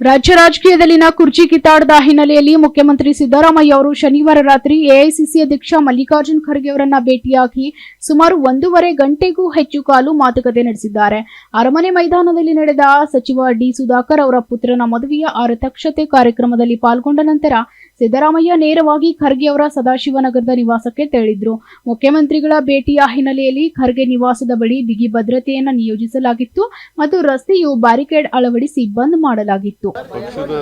ರಾಜ್ಯ ರಾಜಕೀಯದಲ್ಲಿನ ಕುರ್ಚಿ ಕಿತ್ತಾಡದ ಹಿನ್ನೆಲೆಯಲ್ಲಿ ಮುಖ್ಯಮಂತ್ರಿ ಸಿದ್ದರಾಮಯ್ಯ ಅವರು ಶನಿವಾರ ರಾತ್ರಿ ಎಐಸಿಸಿ ಅಧ್ಯಕ್ಷ ಮಲ್ಲಿಕಾರ್ಜುನ್ ಖರ್ಗೆ ಅವರನ್ನ ಭೇಟಿಯಾಗಿ ಸುಮಾರು ಒಂದೂವರೆ ಗಂಟೆಗೂ ಹೆಚ್ಚು ಕಾಲು ಮಾತುಕತೆ ನಡೆಸಿದ್ದಾರೆ. ಅರಮನೆ ಮೈದಾನದಲ್ಲಿ ನಡೆದ ಸಚಿವ ಡಿ ಸುಧಾಕರ್ ಅವರ ಪುತ್ರನ ಮದುವೆಯ ಆರತಕ್ಷತೆ ಕಾರ್ಯಕ್ರಮದಲ್ಲಿ ಪಾಲ್ಗೊಂಡ ನಂತರ ಸಿದ್ದರಾಮಯ್ಯ ನೇರವಾಗಿ ಖರ್ಗೆ ಅವರ ಸದಾಶಿವನಗರದ ನಿವಾಸಕ್ಕೆ ತೆರಳಿದ್ರು. ಮುಖ್ಯಮಂತ್ರಿಗಳ ಭೇಟಿಯ ಹಿನ್ನೆಲೆಯಲ್ಲಿ ಖರ್ಗೆ ನಿವಾಸದ ಬಳಿ ಬಿಗಿ ಭದ್ರತೆಯನ್ನು ನಿಯೋಜಿಸಲಾಗಿತ್ತು ಮತ್ತು ರಸ್ತೆಯು ಬ್ಯಾರಿಕೇಡ್ ಅಳವಡಿಸಿ ಬಂದ್ ಮಾಡಲಾಗಿತ್ತು. ಪಕ್ಷದ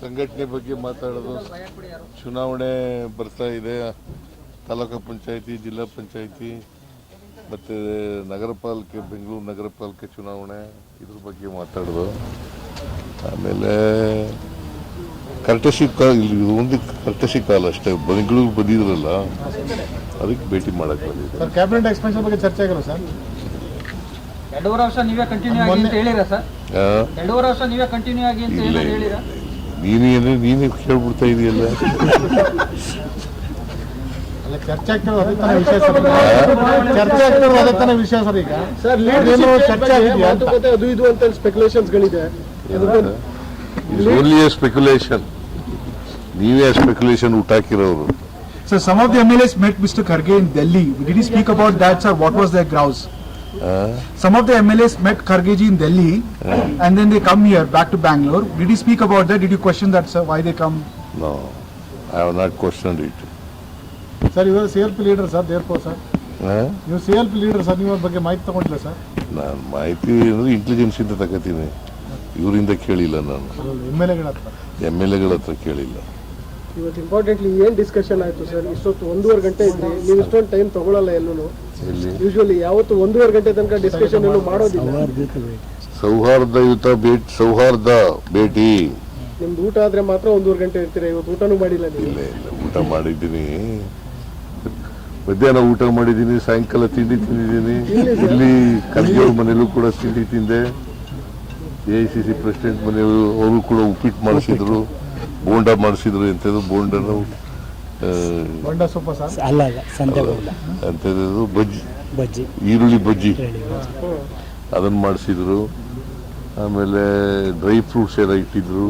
ಸಂಘಟನೆ ಬಗ್ಗೆ ಮಾತಾಡೋದು ಚುನಾವಣೆ ಬರ್ತಾ ಇದೆ. ತಾಲೂಕು ಪಂಚಾಯತಿ, ಜಿಲ್ಲಾ ಪಂಚಾಯತಿ, ಮತ್ತು ನಗರ ಪಾಲಿಕೆ, ಬೆಂಗಳೂರು ನಗರ ಪಾಲಿಕೆ ಚುನಾವಣೆ ಇದ್ರ ಬಗ್ಗೆ ಮಾತಾಡೋದು. ಆಮೇಲೆ ಕರ್ಟಸಿ ಕಾಲ ಇಲ್ಲಿ ಒಂದು ಕಂಠಶಿ ಕಾಲ ಅಷ್ಟೇ. ಬೆಂಗಳೂರು ಬಂದಿದ್ರಲ್ಲ ಅದಕ್ಕೆ ಭೇಟಿ ಮಾಡಕ್ಕೆ ಬಂದಿದ್ದೆ. ಸರ್ ಕ್ಯಾಬಿನೆಟ್ ಎಕ್ಸ್ಪೆನ್ಷನ್ ಬಗ್ಗೆ ಚರ್ಚೆ ಆಗಿರೋ ಸರ್. ಎರಡೂವರೆ ವರ್ಷ ನೀವೇ ಕಂಟಿನ್ಯೂ ಆಗಿ ಅಂತ ಹೇಳಿರಾ ಸರ್? ಎರಡೂವರೆ ವರ್ಷ ನೀವೇ ಕಂಟಿನ್ಯೂ ಆಗಿ ಅಂತ ಇಲ್ಲ ಹೇಳಿರಾ? ನೀನೇನು ನೀನೇ ಕೇಳ್ಬಿಡ್ತಾ ಇದೆಯಲ್ಲ. ಅಲ್ಲ ಚರ್ಚೆ ಆಗ್ತಿರೋದು ಅದೇ ತಾನೇ ವಿಷಯ ಸರ್ ಈಗ. ಚರ್ಚೆ ಆಗ್ತಿರೋದು ಅದೇ ತಾನೇ ವಿಷಯ ಸರ್ ಈಗ. ಸರ್ ಚರ್ಚೆ ಮಾತುಕತೆ ಅದು ಇದು ಅಂತ ಸ್ಪೆಕ್ಯುಲೇಷನ್ಸ್ ಗಳಿದೆ. ಇಟ್ಸ್ ಓನ್ಲಿ ಎ ಸ್ಪೆಕ್ಯುಲೇಷನ್ ನೀವೇ speculation ಹುಟ್ಟಾಕಿರೋರು So some of the MLAs met Mr. Kharge in Delhi. Did he speak about that, sir? What was their grouse? Some of the MLAs met Khargeji in Delhi, and then they come here back to Bangalore. Did he speak about that? Did you question that, sir? Why they come? No I have not question it sir ಇವರು C L P leader sir therefore sir ನೀವು C L P leader sir ನೀವು ಅವ್ರ ಬಗ್ಗೆ ಮಾಹಿತಿ ತಗೊಂಡಿಲ್ಲ sir ನಾನು ಮಾಹಿತಿ ಅಂದರೆ ಇಂಟೆಲಿಜೆನ್ಸ್ ಇಂದ ತಗೋತೀನಿ ಇವರಿಂದ ಕೇಳಿಲ್ಲ ನಾನು ಎಮ್ ಎಲ್ ಎಗಳ ಹತ್ರ ಎಮ್ ಎಲ್ ಎಗಳ ಹತ್ರ ಕೇಳಿಲ್ಲ ಇವತ್ತು ಇಂಪಾರ್ಟೆಂಟ್ಲಿ ಏನು ಡಿಸ್ಕಷನ್ ಆಯ್ತು ಸರ್ ಇಷ್ಟೊತ್ತು ಒಂದೂವರೆ ಗಂಟೆ ಇದ್ರಿ ನೀವು ಇಷ್ಟೊಂದು ಟೈಮ್ ತಗೊಳಲ್ಲ ಎಲ್ಲೂ ಯೂಶುವಲಿ ಯಾವತ್ತು ಒಂದೂವರೆ ಗಂಟೆ ತನಕ ಡಿಸ್ಕಷನ್ ಏನು ಮಾಡೋದಿಲ್ಲ. ಸೌಹಾರ್ದಯುತ ಭೇಟಿ ಸೌಹಾರ್ದ ಭೇಟಿ. ನಿಮ್ದು ಊಟ ಆದ್ರೆ ಮಾತ್ರ ಒಂದೂವರೆ ಗಂಟೆ ಇರ್ತೀರಾ? ಇವತ್ತು ಊಟನೂ ಮಾಡಿಲ್ಲ ನೀವು. ಇಲ್ಲ ಇಲ್ಲ ಊಟ ಮಾಡಿದ್ದೀನಿ. ಮಧ್ಯಾಹ್ನ ಊಟ ಮಾಡಿದ್ದೀನಿ ಸಾಯಂಕಾಲ ತಿಂಡಿ ತಿಂದಿದ್ದೀನಿ. ಇಲ್ಲಿ ಕಲಿಯೋ ಮನೇಲೂ ಕೂಡ ತಿಂಡಿ ತಿಂದೆ. A I C C president ಮನೆಯವರು ಅವರು ಕೂಡ ಉಪ್ಪಿಟ್ಟು ಮಾಡಿಸಿದ್ರು. ಬೋಂಡ ಮಾಡಿಸಿದ್ರು ಎಂಥದ್ದು? ಬೋಂಡನ ಬಂಡ ಅಲ್ಲ ಅಲ್ಲ ಎಂಥದ್ದು ಬಜ್ಜಿ. ಬಜ್ಜಿ. ಈರುಳ್ಳಿ ಬಜ್ಜಿ. ಅದನ್ನು ಮಾಡಿಸಿದ್ರು. ಆಮೇಲೆ ಡ್ರೈ ಫ್ರೂಟ್ಸ್ ಎಲ್ಲ ಇಟ್ಟಿದ್ರು.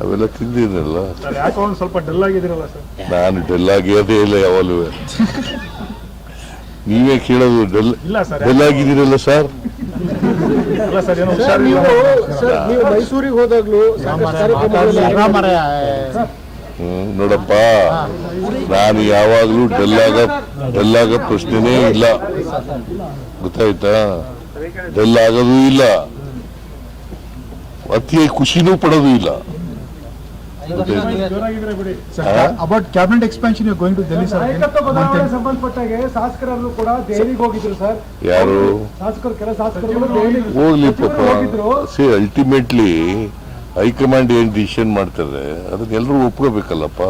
ಅವೆಲ್ಲ ತಿಂದಿದ್ರಲ್ಲ ಯಾಕೋ ಸ್ವಲ್ಪ ಡಲ್ ಆಗಿದ್ದೀರಲ್ಲ ಸರ್? ನಾನು ಡೆಲ್ ಅದೇ ಇಲ್ಲ ಯಾವಾಗಲೂ. ನೀವೇ ಕೇಳೋದು ಡಲ್ ಡಲ್ ಆಗಿದ್ದೀರಲ್ಲ ಸರ್? ಇಲ್ಲ ಸರ್ ಏನೋ ಸರ್ ನೀವು ಮೈಸೂರಿಗೆ ಹೋದಾಗ್ಲೂ ನೋಡಪ್ಪ ನಾನು ಯಾವಾಗಲೂ ಡೆಲ್ ಆಗ ಡೆಲ್ ಆಗೋ ಪ್ರಶ್ನೆನೇ ಇಲ್ಲ. ಗೊತ್ತಾಯ್ತಾ? ಡೆಲ್ ಆಗೋದು ಇಲ್ಲ. ಅತಿ ಖುಷಿನೂ ಪಡೋದು ಇಲ್ಲ. You're going to Delhi, sir. again? One thing. ಸಂಬಂಧಪಟ್ಟಾಗೆ ಶಾಸಕರಲ್ಲೂ ಕೂಡ ದೆಹಲಿಗೆ ಹೋಗಿದ್ರು ಸರ್ ಯಾರು? ಶಾಸಕರು ಕೆಲ ಶಾಸಕರು ಹೋಗ್ಲಿ ಸಿ ಅಲ್ಟಿಮೇಟ್ಲಿ ಹೈಕಮಾಂಡ್ ಏನ್ ಡಿಸಿಷನ್ ಮಾಡ್ತಾರೆ ಅದಕ್ಕೆ ಎಲ್ಲರೂ ಒಪ್ಕೋಬೇಕಲ್ಲಪ್ಪ.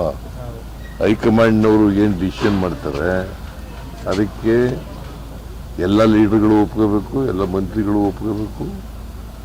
ಹೈಕಮಾಂಡ್ನವರು ಏನ್ ಡಿಸಿಷನ್ ಮಾಡ್ತಾರೆ ಅದಕ್ಕೆ ಎಲ್ಲ ಲೀಡರ್ಗಳು ಒಪ್ಕೋಬೇಕು ಎಲ್ಲ ಮಂತ್ರಿಗಳು ಒಪ್ಕೋಬೇಕು.